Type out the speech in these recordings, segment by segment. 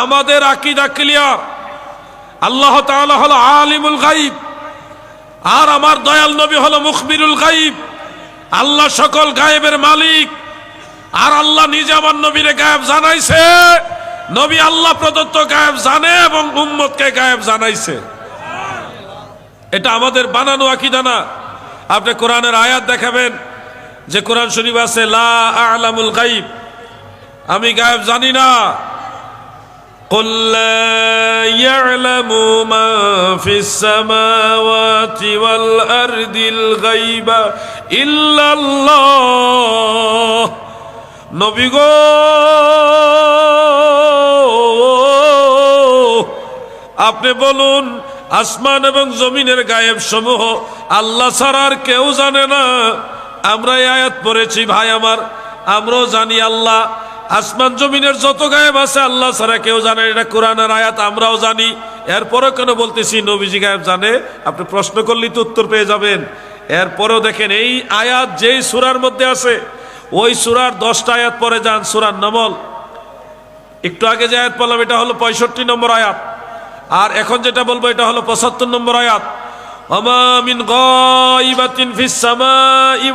আমাদের আকিদা ক্লিয়ার আল্লাহ তাআলা হলো আলিমুল গাইব আর আমার দয়াল নবী হলো মুখবিরুল গাইব আল্লাহ সকল গায়েবের মালিক। আর আল্লাহ নিজে আমার নবীরে গায়েব জানাইছে। নবী আল্লাহ প্রদত্ত গায়েব জানে এবং উম্মতকে গায়েব জানাইছে। এটা আমাদের বানানো আকিদা না। আপনি কোরআনের আয়াত দেখাবেন যে কোরআন শরীফ আছে, লা আলামুল গাইব আমি গায়েব জানি না। قل لا يعلم من في السماوات والأرض الغيب إلا الله নবী গো আপনি বলুন আসমান এবং জমিনের গায়েব সমূহ আল্লাহ ছাড়া আর কেউ জানে না আমরা এই আয়াত পড়েছি ভাই আমার আমরাও জানি আল্লাহ আসমান জমিনের যত গায়েব আছে, আল্লাহ ছাড়া কেউ জানে এটা কোরআনের আয়াত, আমরাও জানি। এরপরও কেন বলতেছি, নবীজি গায়েব জানে? আপনি প্রশ্ন করলেই তো উত্তর পেয়ে যাবেন। এরপরেও দেখেন, এই আয়াত যেই সুরার মধ্যে আছে, ওই সুরার দশটা আয়াত পরে যান, সুরার নমল। একটু আগে যে আয়াত বললাম এটা হলো পঁয়ষট্টি নম্বর আয়াত। আর এখন যেটা বলব, এটা হলো পঁচাত্তর নম্বর আয়াত। অমামিন গাইবাতিন ফিস সামাই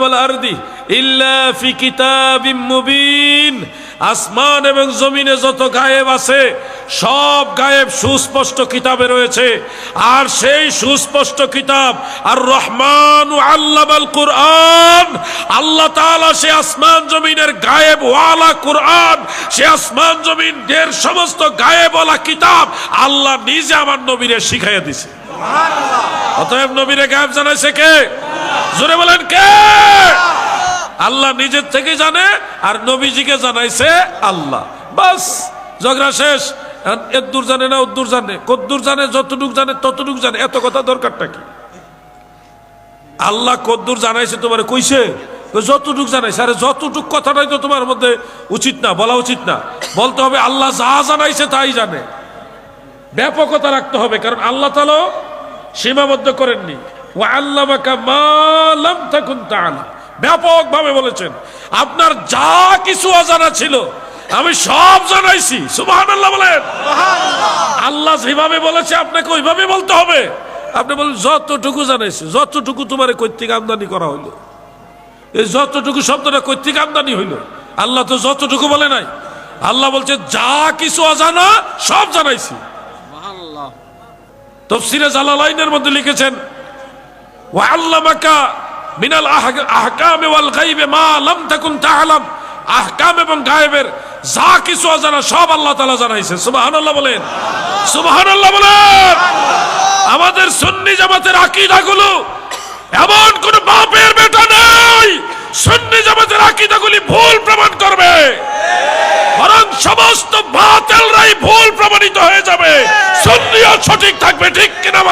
ইল্লা ফি কিতাবিম মুবিন। আসমান এবং জমিনে যত গায়েব আছে সব গায়েব সুস্পষ্ট কিতাবে রয়েছে। আর সেই সুস্পষ্ট কিতাব আর রহমান আল্লাহ কুরআন। আল্লাহ তাআলা সে আসমান জমিনের গায়েব ওয়ালা কুরআন সে আসমান জমিন জমিনের সমস্ত গায়েব ওয়ালা কিতাব আল্লাহ নিজে আমার নবীরে শিখাইয়া দিছে। অতএব নবীরে গায়েব জানাইছে কে? জোরে বলেন কে? আল্লাহ নিজের থেকে জানে আর নবীজিকে জানাইছে আল্লাহ। বাস, ঝগড়া শেষ। এদ্দুর জানে না উদ্দুর জানে। কদ্দুর জানে, যতটুক জানে, ততটুক জানে। এত কথা দরকারটা কি? আল্লাহ কদ্দুর জানাইছে তোমার কইছে? কই যতটুক জানাইছে আরে যতটুক কথাটাই তো তোমার মধ্যে উচিত না, বলা উচিত না। বলতে হবে, আল্লাহ যা জানাইছে তাই জানে। ব্যাপকতা রাখতে হবে, কারণ আল্লাহ তালা সীমাবদ্ধ করেননি। ও আল্লামাকা মালাম থাকুন তাআলা। ব্যাপকভাবে বলেছেন আপনার যা কিছু অজানা ছিল আমি সব জানাইছি। সুবহানাল্লাহ বলেন। আল্লাহ যেভাবে বলেছে আপনাকে ওইভাবে বলতে হবে। আপনি বলেন যতটুকু জানাইছি যতটুকু তোমার কৈত্রিক আমদানি করা হইল এই যতটুকু শব্দটা কৈত্রিক আমদানি হইল আল্লাহ তো যতটুকু বলে নাই। আল্লাহ বলছে যা কিছু অজানা সব জানাইছি। তফসিরে জালালাইনের মধ্যে লিখেছেন ওয়া আল্লামাকা মিনাল আহ- আহকাম ওয়াল মা লাম তাকুন তাআলাম। আহকাম এবং যা কিছু অজানা সব আল্লাহ তাআলা সুবহানাল্লাহ বলেন। সুবহানাল্লাহ বলেন। আমাদের সুন্নি জামাতের আকীদাগুলো এমন কোন বাপের বেটা নাই। সুন্নি জামাতের আকীদাগুলি ভুল প্রমাণ করবে। বরং সমস্ত বাতিলরাই ভুল প্রমাণিত হয়ে যাবে। সুন্নিও সঠিক থাকবে, ঠিক কিনা